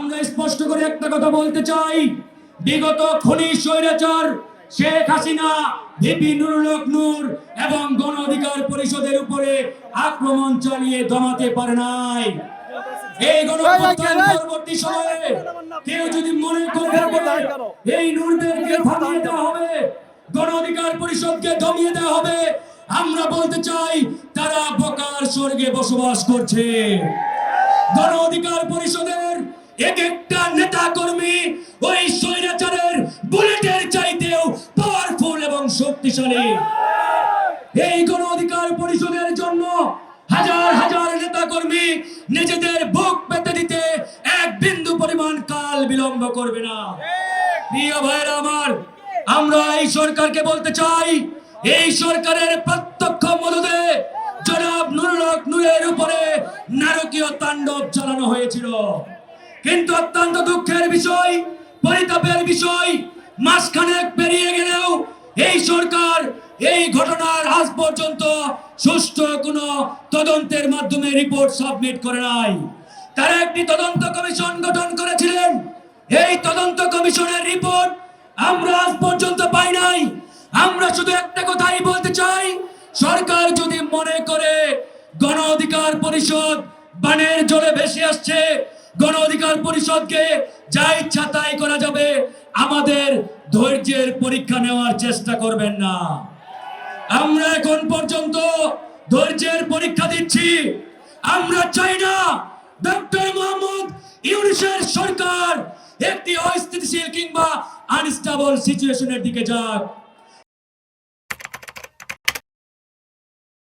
আমরা স্পষ্ট করে একটা কথা বলতে চাই। বিগত খনি স্বৈরাচার শেখ হাসিনা ভিপি নুরুল নূর এবং গণ অধিকার পরিষদের উপরে আক্রমণ চালিয়ে দমাতে পারে নাই। এই পরবর্তী সময়ে কেউ যদি মনে করে এই নূরদেরকে থামিয়ে দেওয়া হবে গণ অধিকার পরিষদকে দমিয়ে দেওয়া হবে আমরা বলতে চাই তারা বকার স্বর্গে বসবাস করছে। গণ অধিকার পরিষদের এক একটা নেতা কর্মী ওই স্বৈরাচারের বুলেটের চাইতেও পাওয়ারফুল এবং শক্তিশালী। এই গণ অধিকার পরিষদের জন্য হাজার হাজার নেতা কর্মী নিজেদের বুক পেতে দিতে এক বিন্দু পরিমাণ কাল বিলম্ব করবে না। প্রিয় ভাইরা আমার, আমরা এই সরকারকে বলতে চাই, এই সরকারের প্রত্যক্ষ মদদে জনাব নুরুল নূরের উপরে নারকীয় তাণ্ডব চালানো হয়েছিল। কিন্তু অত্যন্ত দুঃখের বিষয়, পরিতাপের বিষয় মাসখানেক পেরিয়ে গেলেও এই সরকার এই ঘটনার আজ পর্যন্ত সুষ্ঠু কোনো তদন্তের মাধ্যমে রিপোর্ট সাবমিট করে নাই। তারা একটি তদন্ত কমিশন গঠন করেছিলেন। এই তদন্ত কমিশনের রিপোর্ট আমরা আজ পর্যন্ত পাই নাই। আমরা শুধু একটা কথাই বলতে চাই, সরকার যদি মনে করে গণ অধিকার পরিষদ বানের জলে ভেসে আসছে গণ অধিকার পরিষদকে যা ইচ্ছা তাই করা যাবে। আমাদের ধৈর্যের পরীক্ষা নেওয়ার চেষ্টা করবেন না। আমরা এখন পর্যন্ত ধৈর্যের পরীক্ষা দিচ্ছি। আমরা চাই না ডক্টর মোহাম্মদ ইউনিসের সরকার একটি অস্থিতিশীল কিংবা আনস্টেবল সিচুয়েশনের দিকে যাক।